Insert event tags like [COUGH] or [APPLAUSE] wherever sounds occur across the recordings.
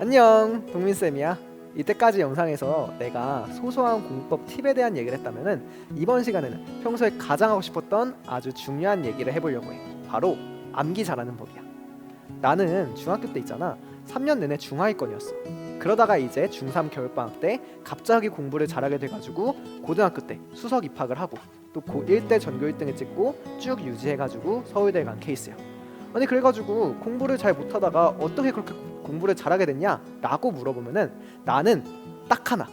안녕 동민쌤이야. 이때까지 영상에서 내가 소소한 공법 팁에 대한 얘기를 했다면은 이번 시간에는 평소에 가장 하고 싶었던 아주 중요한 얘기를 해보려고 해. 바로 암기 잘하는 법이야. 나는 중학교 때 있잖아. 3년 내내 중하위권이었어. 그러다가 이제 중3 겨울방학 때 갑자기 공부를 잘하게 돼가지고 고등학교 때 수석 입학을 하고 또 고1 때 전교 1등을 찍고 쭉 유지해가지고 서울대 간 케이스야. 아니 그래가지고 공부를 잘 못하다가 어떻게 그렇게 공부를 잘하게 됐냐라고 물어보면은 나는 딱 하나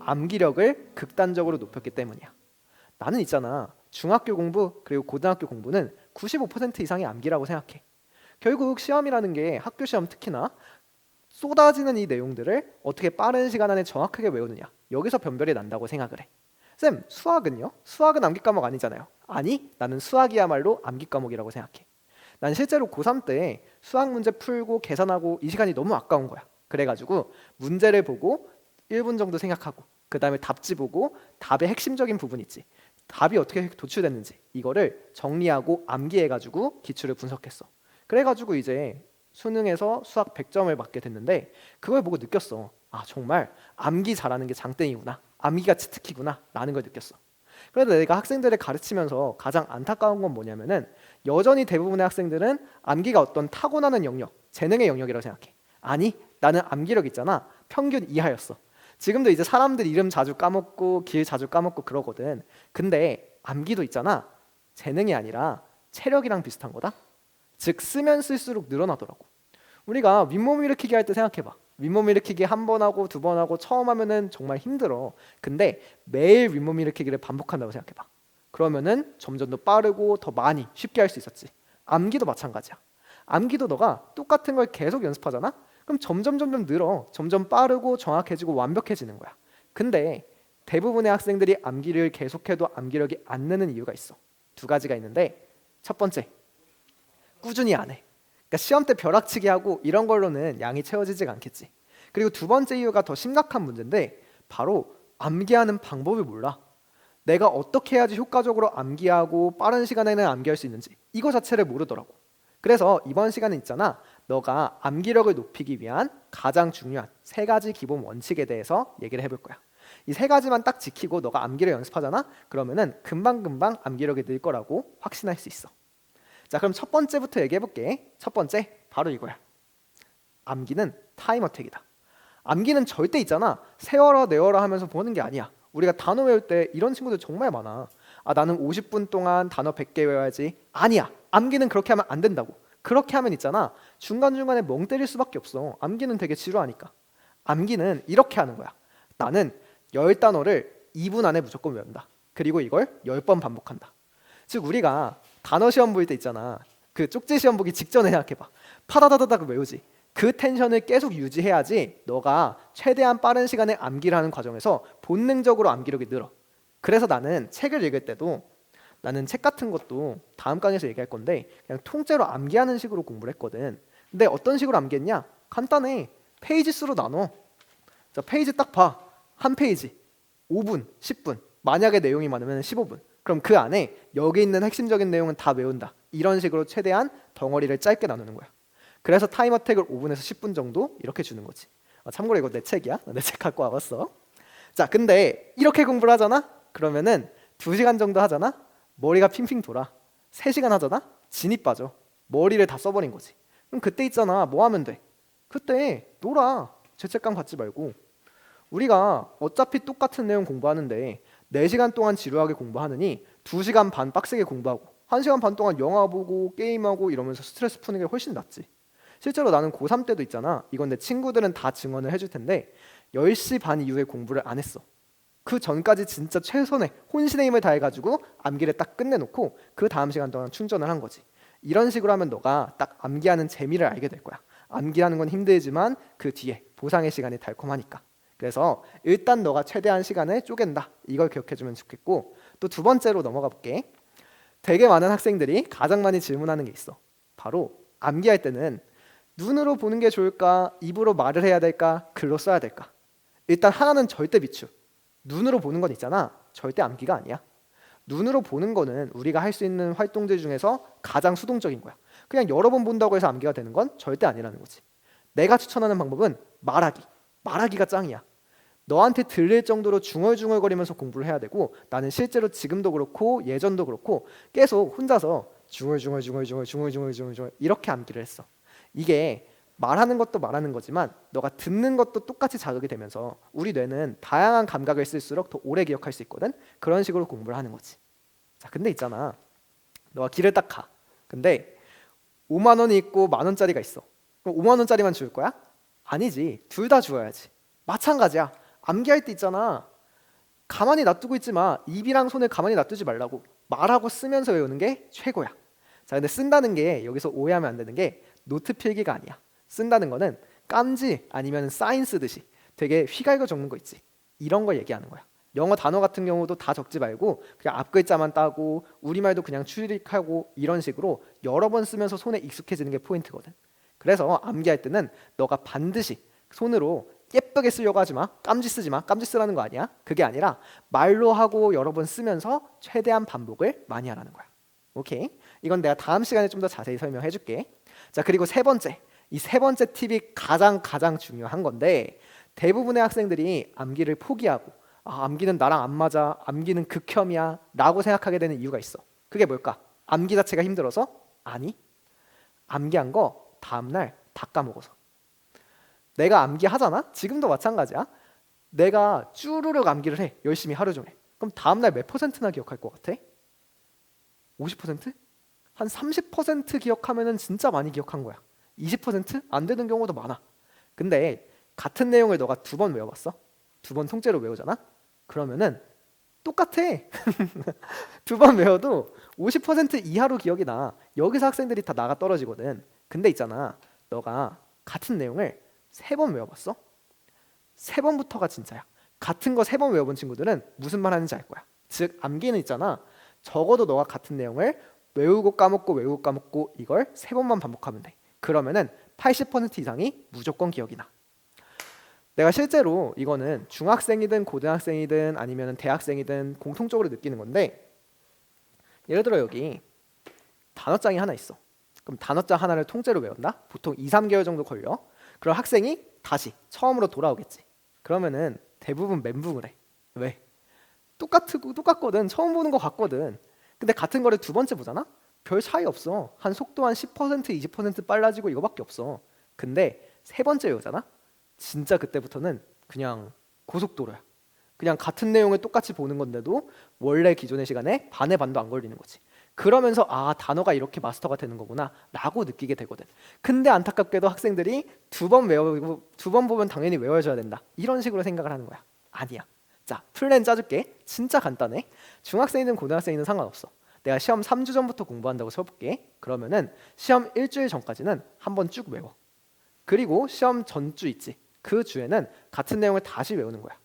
암기력을 극단적으로 높였기 때문이야. 나는 있잖아 중학교 공부 그리고 고등학교 공부는 95% 이상이 암기라고 생각해. 결국 시험이라는 게 학교 시험 특히나 쏟아지는 이 내용들을 어떻게 빠른 시간 안에 정확하게 외우느냐 여기서 변별이 난다고 생각을 해. 쌤 수학은요? 수학은 암기 과목 아니잖아요. 아니 나는 수학이야말로 암기 과목이라고 생각해. 난 실제로 고3 때 수학 문제 풀고 계산하고 이 시간이 너무 아까운 거야. 그래가지고 문제를 보고 1분 정도 생각하고 그 다음에 답지 보고 답의 핵심적인 부분 있지. 답이 어떻게 도출됐는지 이거를 정리하고 암기해가지고 기출을 분석했어. 그래가지고 이제 수능에서 수학 100점을 맞게 됐는데 그걸 보고 느꼈어. 아 정말 암기 잘하는 게 장땡이구나. 암기가 치트키구나. 라는 걸 느꼈어. 그래도 내가 학생들을 가르치면서 가장 안타까운 건 뭐냐면은 여전히 대부분의 학생들은 암기가 어떤 타고나는 영역, 재능의 영역이라고 생각해. 아니, 나는 암기력 있잖아. 평균 이하였어. 지금도 이제 사람들 이름 자주 까먹고 길 자주 까먹고 그러거든. 근데 암기도 있잖아. 재능이 아니라 체력이랑 비슷한 거다. 즉 쓰면 쓸수록 늘어나더라고. 우리가 윗몸 일으키기 할 때 생각해 봐. 윗몸 일으키기 한 번 하고 두 번 하고 처음 하면은 정말 힘들어. 근데 매일 윗몸 일으키기를 반복한다고 생각해 봐. 그러면은 점점 더 빠르고 더 많이 쉽게 할 수 있었지. 암기도 마찬가지야. 암기도 너가 똑같은 걸 계속 연습하잖아. 그럼 점점 점점 늘어. 점점 빠르고 정확해지고 완벽해지는 거야. 근데 대부분의 학생들이 암기를 계속해도 암기력이 안 느는 이유가 있어. 두 가지가 있는데 첫 번째 꾸준히 안 해. 그러니까 시험 때 벼락치기 하고 이런 걸로는 양이 채워지지가 않겠지. 그리고 두 번째 이유가 더 심각한 문제인데 바로 암기하는 방법을 몰라. 내가 어떻게 해야지 효과적으로 암기하고 빠른 시간에는 암기할 수 있는지 이거 자체를 모르더라고. 그래서 이번 시간에 있잖아. 너가 암기력을 높이기 위한 가장 중요한 세 가지 기본 원칙에 대해서 얘기를 해볼 거야. 이 세 가지만 딱 지키고 너가 암기를 연습하잖아. 그러면은 금방금방 암기력이 늘 거라고 확신할 수 있어. 자, 그럼 첫 번째부터 얘기해 볼게. 첫 번째 바로 이거야. 암기는 타임 어택이다. 암기는 절대 있잖아. 세워라 내워라 하면서 보는 게 아니야. 우리가 단어 외울 때 이런 친구들 정말 많아. 아, 나는 50분 동안 단어 100개 외워야지. 아니야. 암기는 그렇게 하면 안 된다고. 그렇게 하면 있잖아. 중간중간에 멍 때릴 수밖에 없어. 암기는 되게 지루하니까. 암기는 이렇게 하는 거야. 나는 열 단어를 2분 안에 무조건 외운다. 그리고 이걸 10번 반복한다. 즉 우리가 단어 시험 볼 때 있잖아. 그 쪽지 시험 보기 직전에 생각해봐. 파다다다닥 외우지. 그 텐션을 계속 유지해야지 너가 최대한 빠른 시간에 암기를 하는 과정에서 본능적으로 암기력이 늘어. 그래서 나는 책을 읽을 때도 나는 책 같은 것도 다음 강의에서 얘기할 건데 그냥 통째로 암기하는 식으로 공부를 했거든. 근데 어떤 식으로 암기했냐? 간단해. 페이지 수로 나눠. 자, 페이지 딱 봐. 한 페이지. 5분, 10분. 만약에 내용이 많으면 15분. 그럼 그 안에 여기 있는 핵심적인 내용은 다 외운다. 이런 식으로 최대한 덩어리를 짧게 나누는 거야. 그래서 타임어택을 5분에서 10분 정도 이렇게 주는 거지. 아, 참고로 이거 내 책이야. [LAUGHS] 내 책 갖고 와봤어. 자, 근데 이렇게 공부를 하잖아. 그러면은 2시간 정도 하잖아. 머리가 핑핑 돌아. 3시간 하잖아. 진이 빠져. 머리를 다 써버린 거지. 그럼 그때 있잖아. 뭐 하면 돼? 그때 놀아. 죄책감 갖지 말고. 우리가 어차피 똑같은 내용 공부하는데 4시간 동안 지루하게 공부하느니 2시간 반 빡세게 공부하고 1시간 반 동안 영화 보고 게임하고 이러면서 스트레스 푸는 게 훨씬 낫지. 실제로 나는 고3 때도 있잖아. 이건 내 친구들은 다 증언을 해줄 텐데 10시 반 이후에 공부를 안 했어. 그 전까지 진짜 최선의 혼신의 힘을 다해가지고 암기를 딱 끝내놓고 그 다음 시간 동안 충전을 한 거지. 이런 식으로 하면 너가 딱 암기하는 재미를 알게 될 거야. 암기하는 건 힘들지만 그 뒤에 보상의 시간이 달콤하니까. 그래서 일단 너가 최대한 시간을 쪼갠다. 이걸 기억해주면 좋겠고 또 두 번째로 넘어가 볼게. 되게 많은 학생들이 가장 많이 질문하는 게 있어. 바로 암기할 때는 눈으로 보는 게 좋을까? 입으로 말을 해야 될까? 글로 써야 될까? 일단 하나는 절대 비추. 눈으로 보는 건 있잖아. 절대 암기가 아니야. 눈으로 보는 거는 우리가 할 수 있는 활동들 중에서 가장 수동적인 거야. 그냥 여러 번 본다고 해서 암기가 되는 건 절대 아니라는 거지. 내가 추천하는 방법은 말하기. 말하기가 짱이야. 너한테 들릴 정도로 중얼중얼거리면서 공부를 해야 되고 나는 실제로 지금도 그렇고 예전도 그렇고 계속 혼자서 중얼중얼중얼중얼중얼중얼중얼 이렇게 암기를 했어. 이게 말하는 것도 말하는 거지만 너가 듣는 것도 똑같이 자극이 되면서 우리 뇌는 다양한 감각을 쓸수록 더 오래 기억할 수 있거든. 그런 식으로 공부를 하는 거지. 자, 근데 있잖아. 너가 길을 딱 가. 근데 5만 원이 있고 만 원짜리가 있어. 그럼 5만 원짜리만 줄 거야? 아니지. 둘 다 주어야지. 마찬가지야. 암기할 때 있잖아. 가만히 놔두고 있지 마. 입이랑 손을 가만히 놔두지 말라고. 말하고 쓰면서 외우는 게 최고야. 자, 근데 쓴다는 게 여기서 오해하면 안 되는 게 노트 필기가 아니야. 쓴다는 거는 깜지 아니면 사인 쓰듯이 되게 휘갈겨 적는 거 있지. 이런 걸 얘기하는 거야. 영어 단어 같은 경우도 다 적지 말고 그냥 앞 글자만 따고 우리말도 그냥 추리하고 이런 식으로 여러 번 쓰면서 손에 익숙해지는 게 포인트거든. 그래서 암기할 때는 너가 반드시 손으로 예쁘게 쓰려고 하지 마. 깜지 쓰지 마. 깜지 쓰라는 거 아니야. 그게 아니라 말로 하고 여러 번 쓰면서 최대한 반복을 많이 하라는 거야. 오케이? 이건 내가 다음 시간에 좀 더 자세히 설명해 줄게. 자, 그리고 세 번째. 이 세 번째 팁이 가장 가장 중요한 건데 대부분의 학생들이 암기를 포기하고 아, 암기는 나랑 안 맞아. 암기는 극혐이야. 라고 생각하게 되는 이유가 있어. 그게 뭘까? 암기 자체가 힘들어서? 아니. 암기한 거 다음 날 다 까먹어서. 내가 암기하잖아? 지금도 마찬가지야. 내가 쭈루룩 암기를 해. 열심히 하루 종일. 그럼 다음 날 몇 퍼센트나 기억할 것 같아? 50%? 한 30% 기억하면은 진짜 많이 기억한 거야. 20%? 안 되는 경우도 많아. 근데 같은 내용을 너가 두 번 외워봤어? 두 번 통째로 외우잖아? 그러면은 똑같아. [LAUGHS] 두 번 외워도 50% 이하로 기억이 나. 여기서 학생들이 다 나가 떨어지거든. 근데 있잖아. 너가 같은 내용을 세 번 외워봤어? 세 번부터가 진짜야. 같은 거 세 번 외워본 친구들은 무슨 말 하는지 알 거야. 즉 암기는 있잖아. 적어도 너가 같은 내용을 외우고 까먹고 외우고 까먹고 이걸 세 번만 반복하면 돼. 그러면은 80% 이상이 무조건 기억이 나. 내가 실제로 이거는 중학생이든 고등학생이든 아니면 대학생이든 공통적으로 느끼는 건데 예를 들어 여기 단어장이 하나 있어. 그럼 단어장 하나를 통째로 외운다? 보통 2, 3개월 정도 걸려. 그럼 학생이 다시 처음으로 돌아오겠지. 그러면은 대부분 멘붕을 해. 왜? 똑같고 똑같거든. 처음 보는 거 같거든. 근데 같은 거를 두 번째 보잖아? 별 차이 없어. 한 속도 한 10% 20% 빨라지고 이거밖에 없어. 근데 세 번째 외우잖아? 진짜 그때부터는 그냥 고속도로야. 그냥 같은 내용을 똑같이 보는 건데도 원래 기존의 시간에 반의 반도 안 걸리는 거지. 그러면서 아 단어가 이렇게 마스터가 되는 거구나라고 느끼게 되거든. 근데 안타깝게도 학생들이 두 번 외우고 두번 보면 당연히 외워줘야 된다. 이런 식으로 생각을 하는 거야. 아니야. 자 플랜 짜줄게. 진짜 간단해. 중학생이든 고등학생이든 상관없어. 내가 시험 3주 전부터 공부한다고 쳐볼게. 그러면은 시험 일주일 전까지는 한번 쭉 외워. 그리고 시험 전주 있지. 그 주에는 같은 내용을 다시 외우는 거야.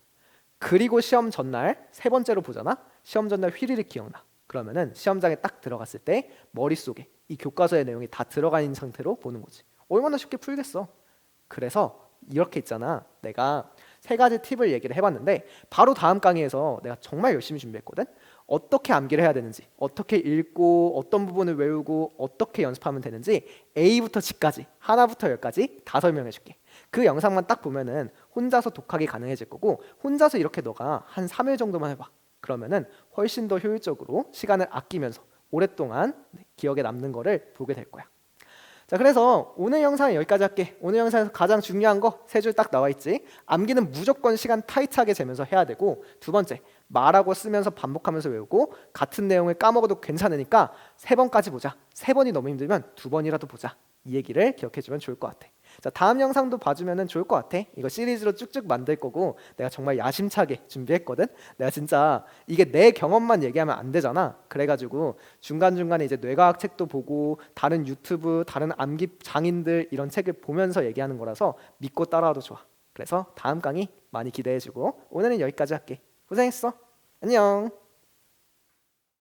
그리고 시험 전날 세 번째로 보잖아. 시험 전날 휘리릭 기억나. 그러면은 시험장에 딱 들어갔을 때 머릿속에 이 교과서의 내용이 다 들어가 있는 상태로 보는 거지. 얼마나 쉽게 풀겠어. 그래서 이렇게 있잖아. 내가 세 가지 팁을 얘기를 해봤는데 바로 다음 강의에서 내가 정말 열심히 준비했거든. 어떻게 암기를 해야 되는지, 어떻게 읽고 어떤 부분을 외우고 어떻게 연습하면 되는지 A부터 G까지 하나부터 열까지 다 설명해줄게. 그 영상만 딱 보면은 혼자서 독학이 가능해질 거고 혼자서 이렇게 너가 한 3일 정도만 해봐. 그러면은 훨씬 더 효율적으로 시간을 아끼면서 오랫동안 기억에 남는 거를 보게 될 거야. 자, 그래서 오늘 영상은 여기까지 할게. 오늘 영상에서 가장 중요한 거 세 줄 딱 나와 있지. 암기는 무조건 시간 타이트하게 재면서 해야 되고 두 번째 말하고 쓰면서 반복하면서 외우고 같은 내용을 까먹어도 괜찮으니까 세 번까지 보자. 세 번이 너무 힘들면 두 번이라도 보자. 이 얘기를 기억해주면 좋을 것 같아. 자 다음 영상도 봐주면 좋을 것 같아. 이거 시리즈로 쭉쭉 만들 거고 내가 정말 야심차게 준비했거든. 내가 진짜 이게 내 경험만 얘기하면 안 되잖아. 그래가지고 중간 중간에 이제 뇌과학 책도 보고 다른 유튜브, 다른 암기 장인들 이런 책을 보면서 얘기하는 거라서 믿고 따라와도 좋아. 그래서 다음 강의 많이 기대해주고 오늘은 여기까지 할게. 고생했어. 안녕.